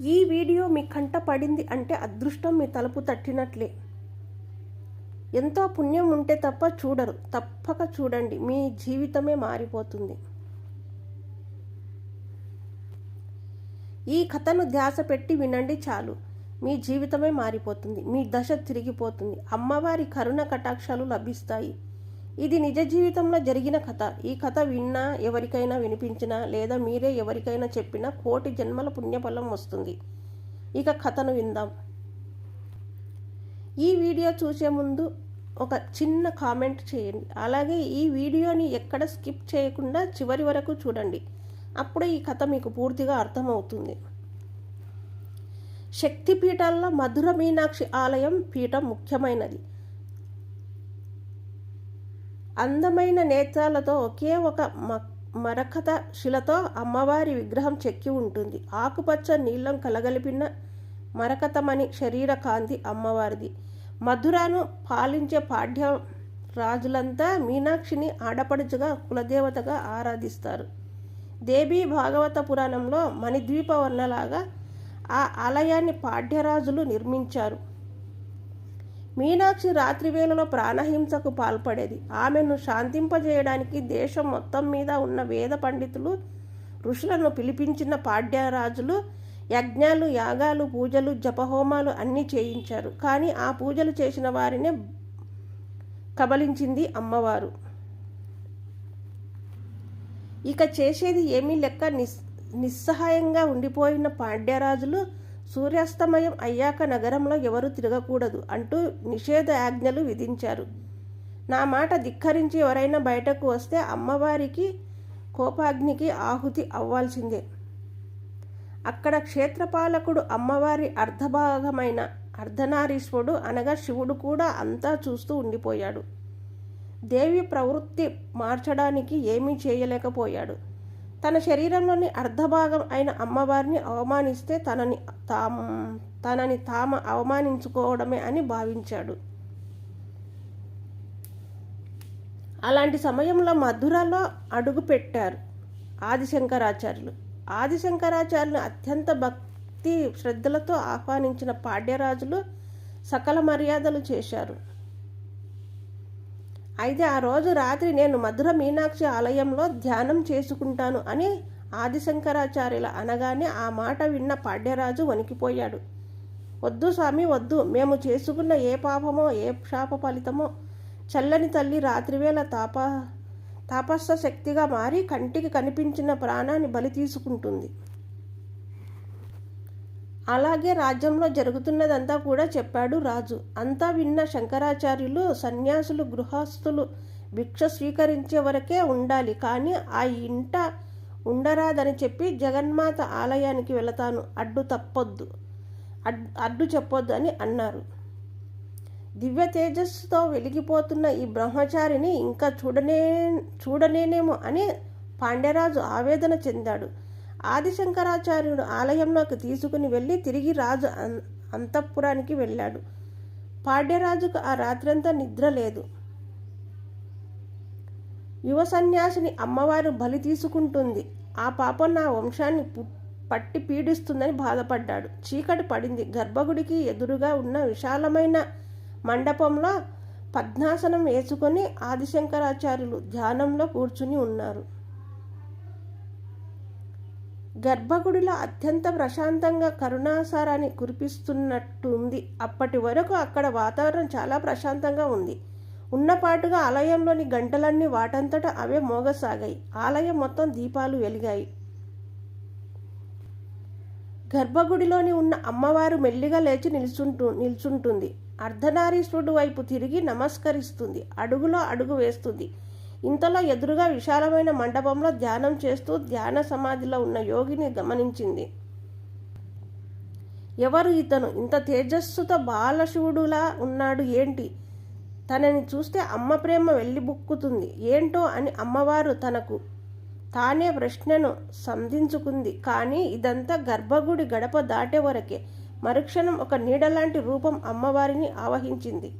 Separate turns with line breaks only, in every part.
ఈ వీడియో మీ కంట పడింది అంటే అదృష్టం మీ తలుపు తట్టినట్లే. ఎంతో పుణ్యం ఉంటే తప్ప చూడరు. తప్పక చూడండి. మీ జీవితమే మారిపోతుంది. ఈ కథను ధ్యాస పెట్టి వినండి చాలు. మీ జీవితమే మారిపోతుంది. మీ దశ తిరిగిపోతుంది. అమ్మవారి కరుణ కటాక్షాలు లభిస్తాయి. ఇది నిజ జీవితంలో జరిగిన కథ. ఈ కథ విన్నా ఎవరికైనా వినిపించినా లేదా మీరే ఎవరికైనా చెప్పినా కోటి జన్మల పుణ్యఫలం వస్తుంది. ఇక కథను విందాం. ఈ వీడియో చూసే ముందు ఒక చిన్న కామెంట్ చేయండి. అలాగే ఈ వీడియోని ఎక్కడ స్కిప్ చేయకుండా చివరి వరకు చూడండి. అప్పుడే ఈ కథ మీకు పూర్తిగా అర్థమవుతుంది. శక్తి పీఠాల్లో మధుర మీనాక్షి ఆలయం పీఠం ముఖ్యమైనది. అందమైన నేత్రాలతో ఒకే ఒక మరకత శిలతో అమ్మవారి విగ్రహం చెక్కి ఉంటుంది. ఆకుపచ్చ నీళ్ళం కలగలిపిన మరకతమణి శరీర కాంతి అమ్మవారిది. మధురాను పాలించే పాఠ్య రాజులంతా మీనాక్షిని ఆడపడుచుగా కులదేవతగా ఆరాధిస్తారు. దేవి భాగవత పురాణంలో మణిద్వీప వర్ణలాగా ఆ ఆలయాన్ని పాఠ్యరాజులు నిర్మించారు. మీనాక్షి రాత్రి వేళలో ప్రాణహింసకు పాల్పడేది. ఆమెను శాంతింపజేయడానికి దేశం మొత్తం మీద ఉన్న వేద పండితులు ఋషులను పిలిపించిన పాడ్యరాజులు యజ్ఞాలు యాగాలు పూజలు జపహోమాలు అన్నీ చేయించారు. కానీ ఆ పూజలు చేసిన వారినే కబలించింది అమ్మవారు. ఇక చేసేది ఏమీ లెక్క. నిస్ నిస్సహాయంగా ఉండిపోయిన పాండ్యరాజులు సూర్యాస్తమయం అయ్యాక నగరంలో ఎవరు తిరగకూడదు అంటూ నిషేధ ఆజ్ఞలు విధించారు. నా మాట ధిక్కరించి ఎవరైనా బయటకు వస్తే అమ్మవారికి కోపాగ్నికి ఆహుతి అవ్వాల్సిందే. అక్కడ క్షేత్రపాలకుడు అమ్మవారి అర్ధభాగమైన అర్ధనారీశ్వరుడు అనగా శివుడు కూడా అంతా చూస్తూ ఉండిపోయాడు. దేవి ప్రవృత్తి మార్చడానికి ఏమీ చేయలేకపోయాడు. తన శరీరంలోని అర్ధభాగం అయిన అమ్మవారిని అవమానిస్తే తనని తాము తనని తాము అవమానించుకోవడమే అని భావించాడు. అలాంటి సమయంలో మధురలో అడుగు పెట్టారు ఆదిశంకరాచార్యులు. ఆదిశంకరాచార్యులు అత్యంత భక్తి శ్రద్ధలతో ఆహ్వానించిన పాడ్యరాజులు సకల మర్యాదలు చేశారు. అయితే ఆ రోజు రాత్రి నేను మధుర మీనాక్షి ఆలయంలో ధ్యానం చేసుకుంటాను అని ఆదిశంకరాచార్యుల అనగానే ఆ మాట విన్న పాడ్యరాజు వణికిపోయాడు. వద్దు స్వామి వద్దు. మేము చేసుకున్న ఏ పాపమో ఏ శాప ఫలితమో చల్లని తల్లి రాత్రివేళ తాప తాపస్స శక్తిగా మారి కంటికి కనిపించిన ప్రాణాన్ని బలి తీసుకుంటుంది. అలాగే రాజ్యంలో జరుగుతున్నదంతా కూడా చెప్పాడు రాజు. అంతా విన్న శంకరాచార్యులు సన్యాసులు గృహస్థులు భిక్ష స్వీకరించే వరకే ఉండాలి. కానీ ఆ ఇంట ఉండరాదని చెప్పి జగన్మాత ఆలయానికి వెళతాను. అడ్డు తప్పొద్దు. అడ్డు అడ్డు చెప్పొద్దు అని అన్నారు. దివ్య తేజస్సుతో వెలిగిపోతున్న ఈ బ్రహ్మచారిని ఇంకా చూడనే చూడనేనేమో అని పాండ్యరాజు ఆవేదన చెందాడు. ఆదిశంకరాచార్యుడు ఆలయంలోకి తీసుకుని వెళ్ళి తిరిగి రాజు అం- అంతఃపురానికి వెళ్ళాడు. పాడ్యరాజుకు ఆ రాత్రంతా నిద్ర లేదు. యువ సన్యాసిని అమ్మవారు బలి తీసుకుంటుంది. ఆ పాపం నా వంశాన్ని పట్టి పీడిస్తుందని బాధపడ్డాడు. చీకటి పడింది. గర్భగుడికి ఎదురుగా ఉన్న విశాలమైన మండపంలో పద్మాసనం వేసుకొని ఆదిశంకరాచార్యులు ధ్యానంలో కూర్చుని ఉన్నారు. గర్భగుడిలో అత్యంత ప్రశాంతంగా కరుణాసారాన్ని కురిపిస్తున్నట్టుంది. అప్పటి వరకు అక్కడ వాతావరణం చాలా ప్రశాంతంగా ఉంది. ఉన్నపాటుగా ఆలయంలోని గంటలన్నీ వాటంతట అవే మోగసాగాయి. ఆలయం మొత్తం దీపాలు వెలిగాయి. గర్భగుడిలోని ఉన్న అమ్మవారు మెల్లిగా లేచి నిల్చుంటూ నిల్చుంటుంది. అర్ధనారీశ్వరుడు వైపు తిరిగి నమస్కరిస్తుంది. అడుగులో అడుగు వేస్తుంది. ఇంతలో ఎదురుగా విశాలమైన మండపంలో ధ్యానం చేస్తూ ధ్యాన సమాధిలో ఉన్న యోగిని గమనించింది. ఎవరు ఇతను? ఇంత తేజస్సుతో బాలశివుడులా ఉన్నాడు ఏంటి? తనని చూస్తే అమ్మ ప్రేమ వెళ్ళిబుక్కుతుంది ఏంటో అని అమ్మవారు తనకు తానే ప్రశ్నను సంధించుకుంది. కానీ ఇదంతా గర్భగుడి గడప దాటే వరకే. మరుక్షణం ఒక నీడలాంటి రూపం అమ్మవారిని ఆవహించింది.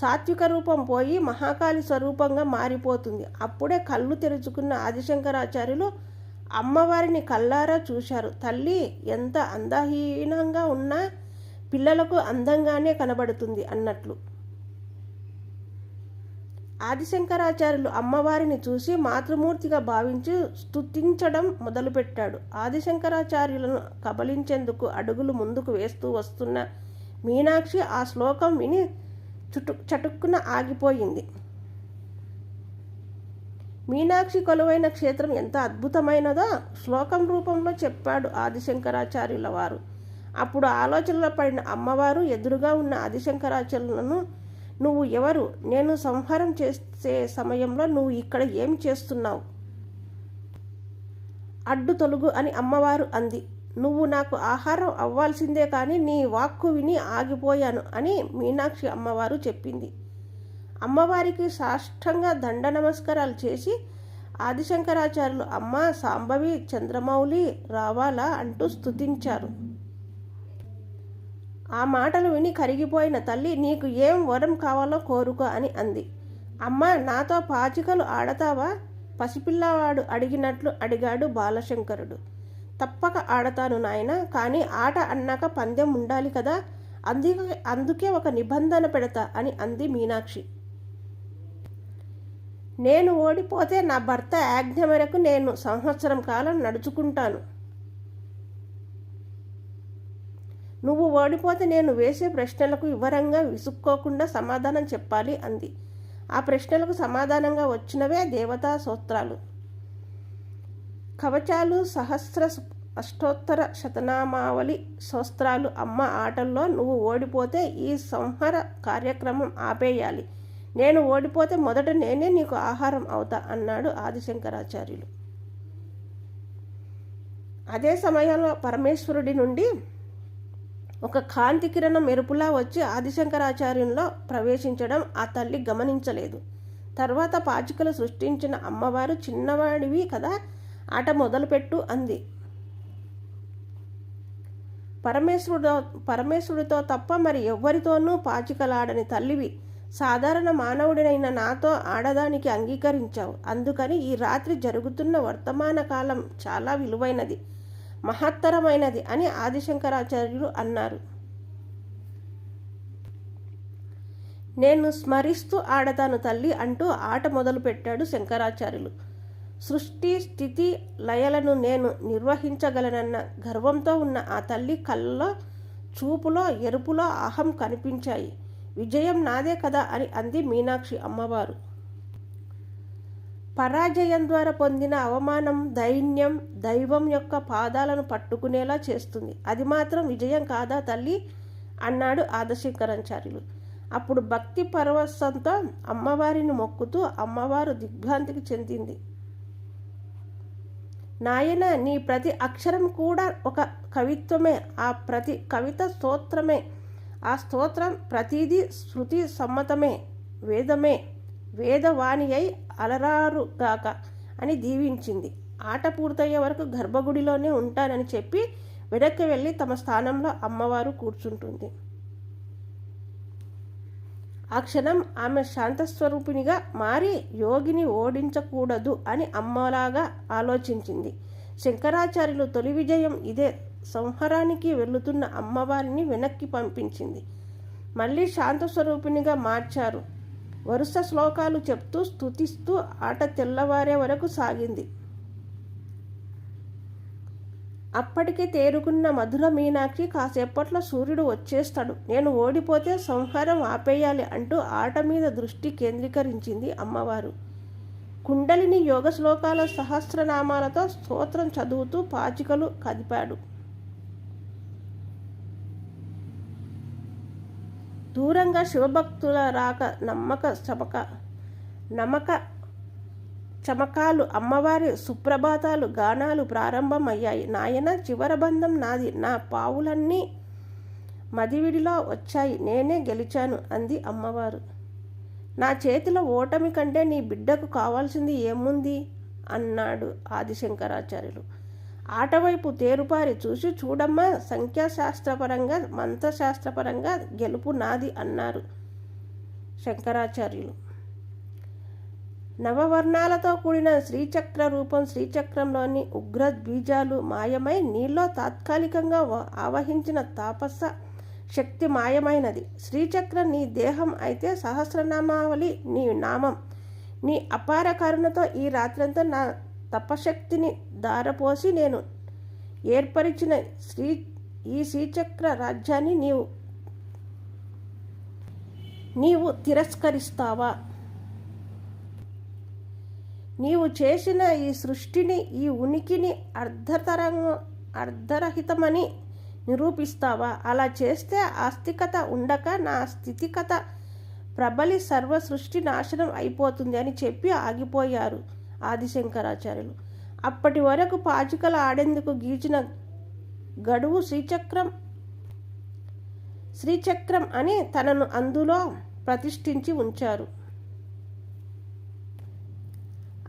సాత్విక రూపం పోయి మహాకాళి స్వరూపంగా మారిపోతుంది. అప్పుడే కళ్ళు తెరుచుకున్న ఆదిశంకరాచార్యులు అమ్మవారిని కల్లారా చూశారు. తల్లి ఎంత అందహీనంగా ఉన్నా పిల్లలకు అందంగానే కనబడుతుంది అన్నట్లు. ఆదిశంకరాచార్యులు అమ్మవారిని చూసి మాతృమూర్తిగా భావించి స్తుతించడం మొదలుపెట్టాడు. ఆదిశంకరాచార్యులను కబలించేందుకు అడుగులు ముందుకు వేస్తూ వస్తున్న మీనాక్షి ఆ శ్లోకం విని చుటు చటుక్కున ఆగిపోయింది. మీనాక్షి కొలువైన క్షేత్రం ఎంత అద్భుతమైనదో శ్లోకం రూపంలో చెప్పాడు ఆదిశంకరాచార్యుల వారు. అప్పుడు ఆలోచనలో పడిన అమ్మవారు ఎదురుగా ఉన్న ఆదిశంకరాచార్యులను నువ్వు ఎవరు? నేను సంహారం చేసే సమయంలో నువ్వు ఇక్కడ ఏమి చేస్తున్నావు? అడ్డు తొలుగు అని అమ్మవారు అంది. నువ్వు నాకు ఆహారం అవ్వాల్సిందే కానీ నీ వాక్కు విని ఆగిపోయాను అని మీనాక్షి అమ్మవారు చెప్పింది. అమ్మవారికి సాష్టంగా దండ నమస్కారాలు చేసి ఆదిశంకరాచార్యులు అమ్మ సాంబవి చంద్రమౌళి రావాలా అంటూ స్తుతించారు. ఆ మాటలు విని కరిగిపోయిన తల్లి నీకు ఏం వరం కావాలో కోరుకో అని అంది. అమ్మ నాతో పాచికలు ఆడతావా? పసిపిల్లవాడు అడిగినట్లు అడిగాడు బాలశంకరుడు. తప్పక ఆడతాను నాయన కానీ ఆట అన్నాక పందెం ఉండాలి కదా అందుకే అందుకే ఒక నిబంధన పెడతా అని అంది మీనాక్షి. నేను ఓడిపోతే నా భర్త ఆజ్ఞ మేరకు నేను సంవత్సరం కాలం నడుచుకుంటాను. నువ్వు ఓడిపోతే నేను వేసే ప్రశ్నలకు వివరంగా విసుక్కోకుండా సమాధానం చెప్పాలి అంది. ఆ ప్రశ్నలకు సమాధానంగా వచ్చినవే దేవతా సూత్రాలు. కవచాలు సహస్ర అష్టోత్తర శతనామావళి శోస్త్రాలు అమ్మ ఆటల్లో నువ్వు ఓడిపోతే ఈ సంహార కార్యక్రమం ఆపేయాలి. నేను ఓడిపోతే మొదట నేనే నీకు ఆహారం అవుతా అన్నాడు ఆదిశంకరాచార్యులు. అదే సమయంలో పరమేశ్వరుడి నుండి ఒక కాంతి కిరణం మెరుపులా వచ్చి ఆదిశంకరాచార్యంలో ప్రవేశించడం ఆ తల్లి గమనించలేదు. తర్వాత పాచికలు సృష్టించిన అమ్మవారు చిన్నవాడివి కదా ఆట మొదలుపెట్టు అంది. పరమేశ్వరుడు పరమేశ్వరుడితో తప్ప మరి ఎవ్వరితోనూ పాచికలాడని తల్లివి సాధారణ మానవుడినైన నాతో ఆడదానికి అంగీకరించావు. అందుకని ఈ రాత్రి జరుగుతున్న వర్తమాన కాలం చాలా విలువైనది మహత్తరమైనది అని ఆదిశంకరాచార్యులు అన్నారు. నేను స్మరిస్తూ ఆడతాను తల్లి అంటూ ఆట మొదలుపెట్టాడు శంకరాచార్యులు. సృష్టి స్థితి లయలను నేను నిర్వహించగలనన్న గర్వంతో ఉన్న ఆ తల్లి కళ్ళలో చూపులో ఎరుపులో అహం కనిపించాయి. విజయం నాదే కదా అని అంది మీనాక్షి అమ్మవారు. పరాజయం ద్వారా పొందిన అవమానం దైన్యం దైవం యొక్క పాదాలను పట్టుకునేలా చేస్తుంది. అది మాత్రం విజయం కాదా తల్లి? అన్నాడు ఆదశంకరాచార్యులు అప్పుడు భక్తి పరవశంతో అమ్మవారిని మొక్కుతూ అమ్మవారు దిగ్భ్రాంతికి చెందింది. నాయన నీ ప్రతి అక్షరం కూడా ఒక కవిత్వమే. ఆ ప్రతి కవిత స్తోత్రమే. ఆ స్తోత్రం ప్రతిదీ శృతి సమ్మతమే. వేదమే. వేదవాణి అయి అలరారుగాక అని దీవించింది. ఆట పూర్తయ్యే వరకు గర్భగుడిలోనే ఉంటానని చెప్పి వెనక్కి వెళ్ళి తమ స్థానంలో అమ్మవారు కూర్చుంటుంది. ఆ క్షణం ఆమె శాంతస్వరూపిణిగా మారి యోగిని ఓడించకూడదు అని అమ్మలాగా ఆలోచించింది. శంకరాచార్యులు తొలి విజయం ఇదే. సంహారానికి వెళుతున్న అమ్మవారిని వెనక్కి పంపించింది. మళ్ళీ శాంతస్వరూపిణిగా మార్చారు. వరుస శ్లోకాలు చెప్తూ స్తుతిస్తూ ఆట తెల్లవారే వరకు సాగింది. అప్పటికే తేరుకున్న మధుర మీనాక్షి కాసేపట్లో సూర్యుడు వచ్చేస్తాడు. నేను ఓడిపోతే సంహారం ఆపేయాలి అంటూ ఆట మీద దృష్టి కేంద్రీకరించింది అమ్మవారు. కుండలిని యోగ శ్లోకాల సహస్రనామాలతో స్తోత్రం చదువుతూ పాచికలు కదిపాడు. దూరంగా శివభక్తుల రాక నమ్మక చమక నమ్మక చమకాలు అమ్మవారి సుప్రభాతాలు గానాలు ప్రారంభమయ్యాయి. నాయన చివర బంధం నాది. నా పావులన్నీ మదివిడిలో వచ్చాయి. నేనే గెలిచాను అంది అమ్మవారు. నా చేతిలో ఓటమి కంటే నీ బిడ్డకు కావాల్సింది ఏముంది? అన్నాడు ఆదిశంకరాచార్యులు. ఆటవైపు తేరుపారి చూసి చూడమ్మా సంఖ్యాశాస్త్రపరంగా మంత్రశాస్త్రపరంగా గెలుపు నాది అన్నారు శంకరాచార్యులు. నవవర్ణాలతో కూడిన శ్రీచక్ర రూపం శ్రీచక్రంలోని ఉగ్ర బీజాలు మాయమై నీలో తాత్కాలికంగా ఆవహించిన తాపస్స శక్తి మాయమైనది. శ్రీచక్ర నీ దేహం అయితే సహస్రనామావళి నీ నామం. నీ అపార కరుణతో ఈ రాత్రంతా నా తపశక్తిని దారపోసి నేను ఏర్పరిచిన శ్రీ ఈ శ్రీచక్ర రాజ్యాన్ని నీవు నీవు తిరస్కరిస్తావా? నీవు చేసిన ఈ సృష్టిని ఈ ఉనికిని అర్ధతరంగ అర్ధరహితమని నిరూపిస్తావా? అలా చేస్తే ఆస్తికత ఉండక నా స్థితికత ప్రబలి సర్వ సృష్టి నాశనం అయిపోతుంది అని చెప్పి ఆగిపోయారు ఆదిశంకరాచార్యులు. అప్పటి వరకు పాచికలు ఆడేందుకు గీచిన గడువు శ్రీచక్రం శ్రీచక్రం అని తనను అందులో ప్రతిష్ఠించి ఉంచారు.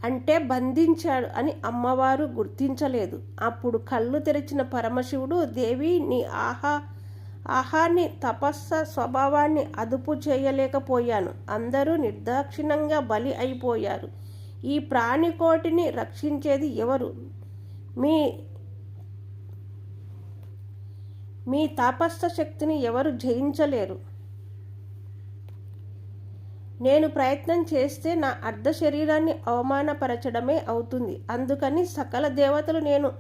అంటే బంధించాడు అని అమ్మవారు గుర్తించలేదు. అప్పుడు కళ్ళు తెరిచిన పరమశివుడు దేవి నీ ఆహా ఆహాన్ని తపస్స స్వభావాన్ని అదుపు చేయలేకపోయాను. అందరూ నిర్దాక్షిణంగా బలి అయిపోయారు. ఈ ప్రాణికోటిని రక్షించేది ఎవరు? మీ మీ తపస్స శక్తిని ఎవరు జయించలేరు. నేను ప్రయత్నం చేస్తే నా అర్ధ శరీరాన్ని అవమానపరచడమే అవుతుంది. అందుకని సకల దేవతలు నేను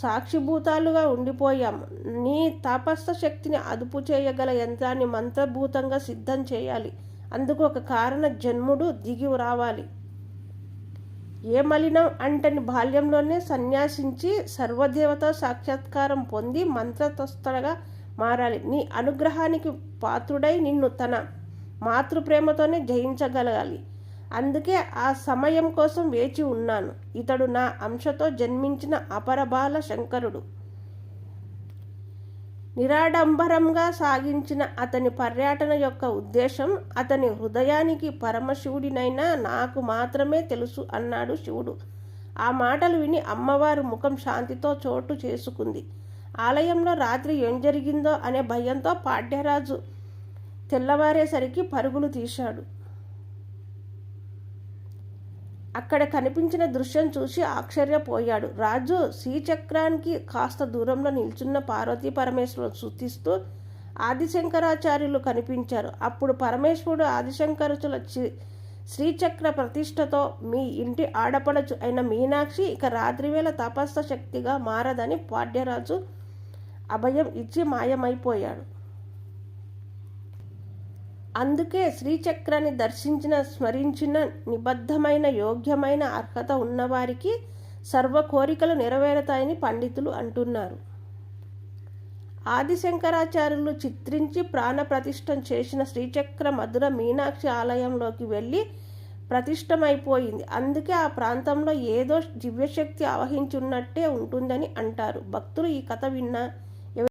సాక్షిభూతాలుగా ఉండిపోయాము నీ తాపస్థ శక్తిని అదుపు చేయగల యంత్రాన్ని మంత్రభూతంగా సిద్ధం చేయాలి. అందుకు ఒక కారణ జన్ముడు దిగి రావాలి. ఏ మలినం అంటని బాల్యంలోనే సన్యాసించి సర్వదేవత సాక్షాత్కారం పొంది మంత్రతస్థగా మారాలి. నీ అనుగ్రహానికి పాత్రుడై నిన్ను తన మాతృప్రేమతోనే జయించగలగాలి. అందుకే ఆ సమయం కోసం వేచి ఉన్నాను. ఇతడు నా అంశతో జన్మించిన అపరబాల శంకరుడు. నిరాడంబరంగా సాగించిన అతని పర్యటన యొక్క ఉద్దేశం అతని హృదయానికి పరమశివుడినైనా నాకు మాత్రమే తెలుసు అన్నాడు శివుడు. ఆ మాటలు విని అమ్మవారు ముఖం శాంతితో చోటు చేసుకుంది. ఆలయంలో రాత్రి ఏం జరిగిందో అనే భయంతో పాడ్యరాజు తెల్లవారేసరికి పరుగులు తీశాడు. అక్కడ కనిపించిన దృశ్యం చూసి ఆశ్చర్యపోయాడు. రాజు శ్రీచక్రానికి కాస్త దూరంలో నిల్చున్న పార్వతీ పరమేశ్వరుడు శుతిస్తూ ఆదిశంకరాచార్యులు కనిపించారు. అప్పుడు పరమేశ్వరుడు ఆదిశంకరుచుల చి- శ్రీచక్ర ప్రతిష్టతో మీ ఇంటి ఆడపడచు అయిన మీనాక్షి ఇక రాత్రివేళ తపస్స శక్తిగా మారదని పాడ్యరాజు అభయం ఇచ్చి మాయమైపోయాడు. అందుకే శ్రీచక్రాన్ని దర్శించిన స్మరించిన నిబద్ధమైన యోగ్యమైన అర్హత ఉన్నవారికి సర్వ కోరికలు నెరవేరుతాయని పండితులు అంటున్నారు. ఆదిశంకరాచార్యులు చిత్రించి ప్రాణప్రతిష్టం చేసిన శ్రీచక్ర మధుర మీనాక్షి ఆలయంలోకి వెళ్ళి ప్రతిష్టమైపోయింది. అందుకే ఆ ప్రాంతంలో ఏదో దివ్యశక్తి ఆవహించున్నట్టే ఉంటుందని అంటారు. భక్తులు ఈ కథ విన్న